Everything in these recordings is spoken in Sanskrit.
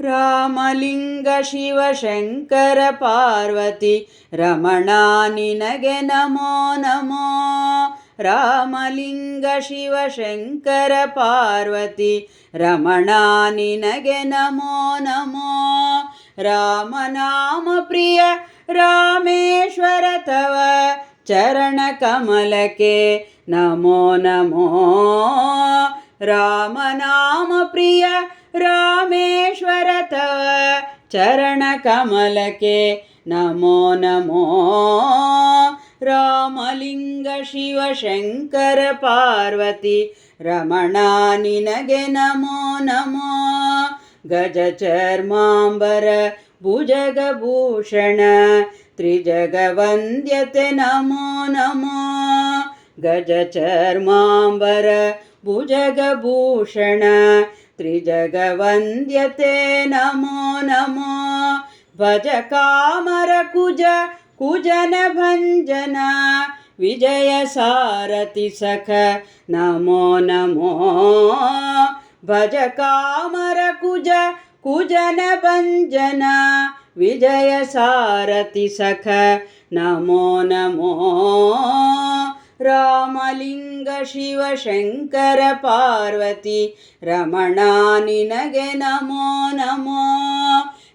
रामलिङ्ग शिवशङ्कर पार्वती रमणानि नग नमो नमो। रामलिङ्ग शिवशङ्कर पार्वती रमणानि नग नमो नमो। रामनामप्रिय रामेश्वर तव चरणकमलके नमो नमो। रामनामप्रिय रामे ಚರಣ ಕಮಲಕ್ಕೆ ನಮೋ ನಮೋ ರಾಮಲಿಂಗ ಶಿವ ಶಂಕರ ಪಾರ್ವತಿ ರಮಣ ನಿನಗೆ ನಮೋ ನಮೋ ಗಜ ಚರ್ಮಾಂಬರ ಭುಜಗಭೂಷಣ ತ್ರಿಜಗವಂದ್ಯತೆ ನಮೋ ನಮೋ ಗಜ ಚರ್ಮಾಂಬರ भुजगभूषण त्रिजगवन्द्यते नमो नमो। भज कामरकुज कुजनभञ्जन विजय सारति सख नमो नमो। भज कामरकुज कुजनभञ्जन विजय सारति सख नमो नमो। ರಾಮಲಿಂಗ ಶಿವ ಶಂಕರ ಪಾರ್ವತಿ, ರಮಣ ನಿನಗೆ ನಮೋ ನಮೋ.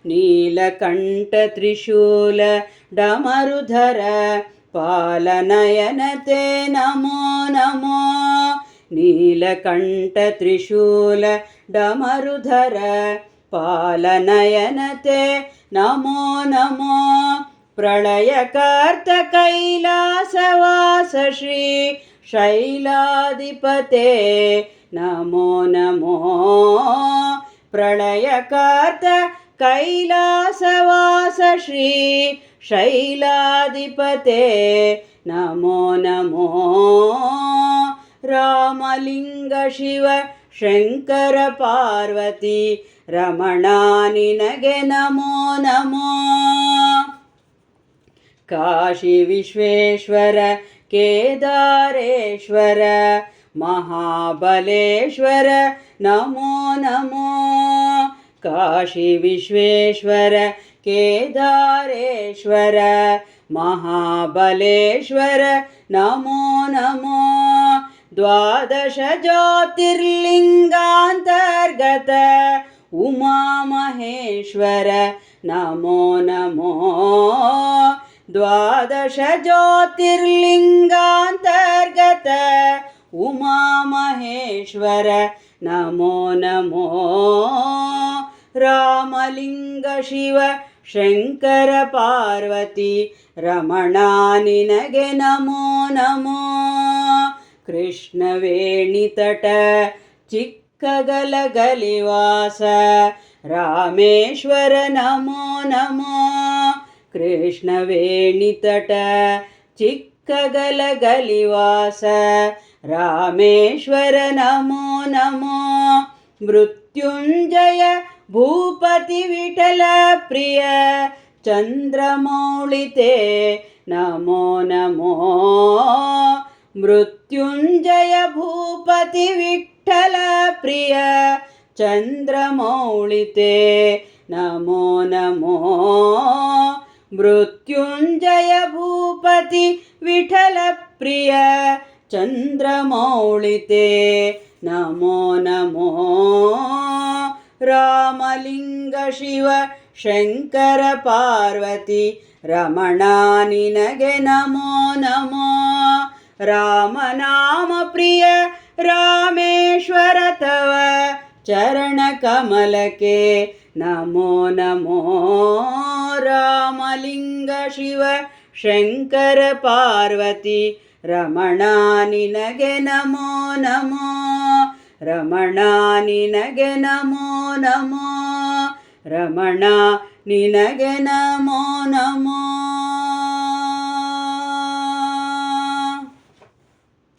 ನೀಲಕಂಠ ತ್ರಿಶೂಲ ಡಮರುಧರ ಪಾಲನಯನತೆ ನಮೋ ನಮೋ. ನೀಲಕಂಠ ತ್ರಿಶೂಲ ಡಮರುಧರ ಪಾಲನಯನತೆ ನಮೋ ನಮೋ. प्रणयकार्तकैलासवास श्री शैलाधिपते। नमो नमो। प्रणयकार्त कैलासवास श्री शैलाधिपते। नमो नमो। रामलिङ्गशिव शङ्करपार्वती रमणानि न गे नमो नमः। काशीविश्वेश्वर केदारेश्वर महाबलेश्वर नमो नमो। काशीविश्वेश्वर केदारेश्वर महाबलेश्वर नमो नमो। द्वादशज्योतिर्लिङ्गान्तर्गत उमामहेश्वर नमो नमो। द्वादशज्योतिर्लिङ्गान्तर्गत उमामहेश्वर नमो नमो। रामलिङ्गशिव शङ्करपार्वती रमणानि नगे नमो नमो। कृष्णवेणितट चिक्कगलगलिवास रामेश्वर नमो नमः। ರಮಣ ನಿನಗೆ ನಮೋ ನಮೋ ಕೃಷ್ಣವೇಣಿತಟ ಚಿಕ್ಕಗಲಗಲಿವಾಸ ರಾಮೇಶ್ವರ ನಮೋ ನಮೋ ಕೃಷ್ಣವೇಣಿತಟ ಚಿಕ್ಕಗಲಗಲಿವಾಸ ರಾಮೇಶ್ವರ ನಮೋ ನಮೋ ಮೃತ್ಯುಂಜಯ ಭೂಪತಿ ವಿಠಲ ಪ್ರಿಯ ಚಂದ್ರಮೌಳಿತೆ ನಮೋ ನಮೋ ಮೃತ್ಯುಂಜಯ ಭೂಪತಿ ವಿಠಲ ಪ್ರಿಯ ಚಂದ್ರಮೌಳಿತೆ ನಮೋ ನಮೋ मृत्युञ्जय भूपति विठलप्रिय चन्द्रमौळिते। नमो नमो रामलिङ्गशिव शङ्करपार्वती रमणानि नगे। नमो नमो रामनामप्रिय रामेश्वर तव चरणकमलके नमो नमो रामलिङ्ग रामलिङ्गशिव शङ्करपार्वती रमणा निनग नमो नमो रमणा नि नमो नमो रमणा निनगे नमो नमो